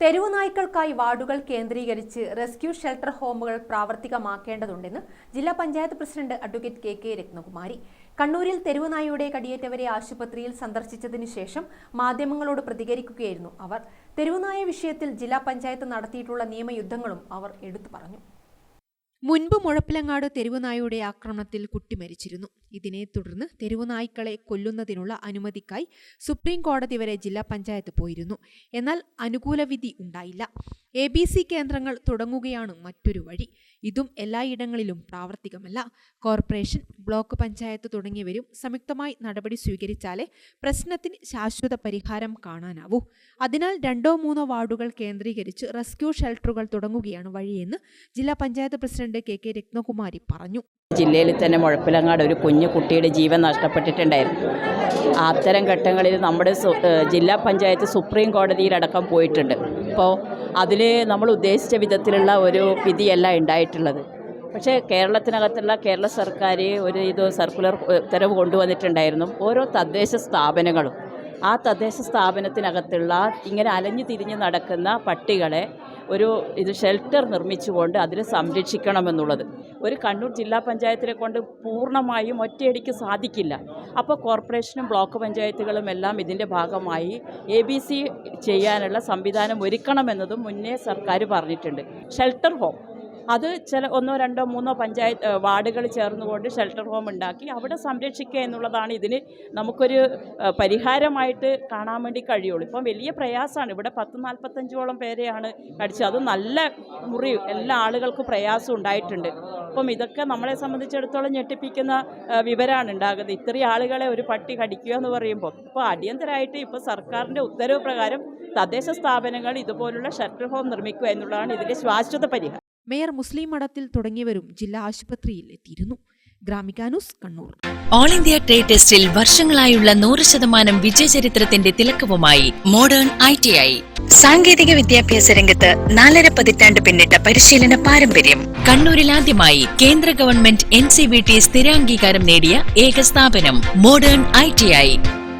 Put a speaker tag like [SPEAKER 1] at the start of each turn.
[SPEAKER 1] തെരുവു നായ്ക്കൾക്കായി വാർഡുകൾ കേന്ദ്രീകരിച്ച് റെസ്ക്യൂ ഷെൽട്ടർ ഹോമുകൾ പ്രാവർത്തികമാക്കേണ്ടതുണ്ടെന്ന് ജില്ലാ panchayat president advocate K K Ratnakumari. കണ്ണൂരിൽ തെരുവു നായയുടെ കടിയേറ്റവരെ ആശുപത്രിയിൽ സന്ദർശിച്ചതിനു ശേഷം മാധ്യമങ്ങളോട് പ്രതികരിക്കുകയായിരുന്നു അവർ. തെരുവുനായ വിഷയത്തിൽ ജില്ലാ പഞ്ചായത്ത് നടത്തിയിട്ടുള്ള നിയമയുദ്ധങ്ങളും അവർ എടുത്തു പറഞ്ഞു. മുൻപ് മുഴപ്പിലങ്ങാട് തെരുവുനായയുടെ ആക്രമണത്തിൽ കുട്ടി മരിച്ചിരുന്നു. ഇതിനെ തുടർന്ന് തെരുവുനായ്ക്കളെ കൊല്ലുന്നതിനുള്ള അനുമതിക്കായി സുപ്രീം കോടതി വരെ ജില്ലാ പഞ്ചായത്ത് പോയിരുന്നു. എന്നാൽ അനുകൂല വിധി ഉണ്ടായില്ല. എ ബി സി കേന്ദ്രങ്ങൾ തുടങ്ങുകയാണ് മറ്റൊരു വഴി. ഇതും എല്ലായിടങ്ങളിലും പ്രാവർത്തികമല്ല. കോർപ്പറേഷൻ ബ്ലോക്ക് പഞ്ചായത്ത് തുടങ്ങിയവരും സംയുക്തമായി നടപടി സ്വീകരിച്ചാലേ പ്രശ്നത്തിന് ശാശ്വത പരിഹാരം കാണാനാവൂ. അതിനാൽ രണ്ടോ മൂന്നോ വാർഡുകൾ കേന്ദ്രീകരിച്ച് റെസ്ക്യൂ ഷെൽട്ടറുകൾ തുടങ്ങുകയാണ് വഴിയെന്ന് ജില്ലാ panchayat president K K Ratnakumari പറഞ്ഞു.
[SPEAKER 2] ജില്ലയിൽ തന്നെ മുഴപ്പിലങ്ങാട് ഒരു കുഞ്ഞു കുട്ടിയുടെ ജീവൻ നഷ്ടപ്പെട്ടിട്ടുണ്ടായിരുന്നു. അത്തരം ഘട്ടങ്ങളിൽ നമ്മുടെ ജില്ലാ പഞ്ചായത്ത് സുപ്രീം കോടതിയിലടക്കം പോയിട്ടുണ്ട്. അപ്പോൾ അതിൽ നമ്മൾ ഉദ്ദേശിച്ച വിധത്തിലുള്ള ഒരു വിധിയല്ല ഉണ്ടായിട്ടുള്ളത്. പക്ഷേ കേരളത്തിനകത്തുള്ള കേരള സർക്കാർ ഒരു ഇത് സർക്കുലർ ഉത്തരവ് കൊണ്ടുവന്നിട്ടുണ്ടായിരുന്നു. ഓരോ തദ്ദേശ സ്ഥാപനങ്ങളും ആ തദ്ദേശ സ്ഥാപനത്തിനകത്തുള്ള ഇങ്ങനെ അലഞ്ഞു തിരിഞ്ഞ് നടക്കുന്ന പട്ടികളെ ഒരു ഇത് ഷെൽട്ടർ നിർമ്മിച്ചുകൊണ്ട് അതിനെ സംരക്ഷിക്കണമെന്നുള്ളത് ഒരു കണ്ണൂർ ജില്ലാ പഞ്ചായത്തിനെ കൊണ്ട് പൂർണമായും ഒറ്റയടിക്ക് സാധിക്കില്ല. അപ്പോൾ കോർപ്പറേഷനും ബ്ലോക്ക് പഞ്ചായത്തുകളും എല്ലാം ഇതിന്റെ ഭാഗമായി എ ബി സി ചെയ്യാനുള്ള സംവിധാനം ഒരുക്കണമെന്നതും മുന്നേ സർക്കാർ പറഞ്ഞിട്ടുണ്ട്. ഷെൽട്ടർ ഹോം അത് ചില ഒന്നോ രണ്ടോ മൂന്നോ പഞ്ചായത്ത് വാർഡുകൾ ചേർന്നുകൊണ്ട് ഷെൽട്ടർ ഹോം ഉണ്ടാക്കി അവിടെ സംരക്ഷിക്കുക എന്നുള്ളതാണ് ഇതിന് നമുക്കൊരു പരിഹാരമായിട്ട് കാണാൻ വേണ്ടി കഴിയുള്ളൂ. ഇപ്പം വലിയ പ്രയാസമാണ്. ഇവിടെ പത്ത് നാൽപ്പത്തഞ്ചോളം പേരെയാണ് കടിച്ചത്. അത് നല്ല മുറി എല്ലാ ആളുകൾക്കും പ്രയാസം ഉണ്ടായിട്ടുണ്ട്. അപ്പം ഇതൊക്കെ നമ്മളെ സംബന്ധിച്ചിടത്തോളം ഞെട്ടിപ്പിക്കുന്ന വിവരമാണ് ഉണ്ടാകുന്നത്. ഇത്രയും ആളുകളെ ഒരു പട്ടി കടിക്കുക എന്ന് പറയുമ്പോൾ ഇപ്പോൾ അടിയന്തരമായിട്ട് ഇപ്പോൾ സർക്കാരിന്റെ ഉത്തരവ് പ്രകാരം തദ്ദേശ സ്ഥാപനങ്ങൾ ഇതുപോലുള്ള ഷെൽട്ടർ ഹോം നിർമ്മിക്കുക എന്നുള്ളതാണ് ഇതിന്റെ ശാശ്വത പരിഹാരം.
[SPEAKER 1] മേയർ മുസ്ലിം മഠത്തിൽ തുടങ്ങിയവരും ജില്ലാ ആശുപത്രിയിൽ എത്തിയിരുന്നു. ഗ്രാമികാനൂസ് കണ്ണൂർ.
[SPEAKER 3] ഓൾ ഇന്ത്യ ട്രേഡ് ടെസ്റ്റിൽ വർഷങ്ങളായുള്ള നൂറ് ശതമാനം വിജയചരിത്രത്തിന്റെ തിലക്കവുമായി മോഡേൺ ഐ ടി ഐ
[SPEAKER 4] സാങ്കേതിക വിദ്യാഭ്യാസ രംഗത്ത് നാലര പതിറ്റാണ്ട് പിന്നിട്ട പരിശീലന പാരമ്പര്യം.
[SPEAKER 3] കണ്ണൂരിൽ ആദ്യമായി കേന്ദ്ര government N C B T സ്ഥിരാംഗീകാരം നേടിയ ഏക സ്ഥാപനം മോഡേൺ ഐ ടി ഐ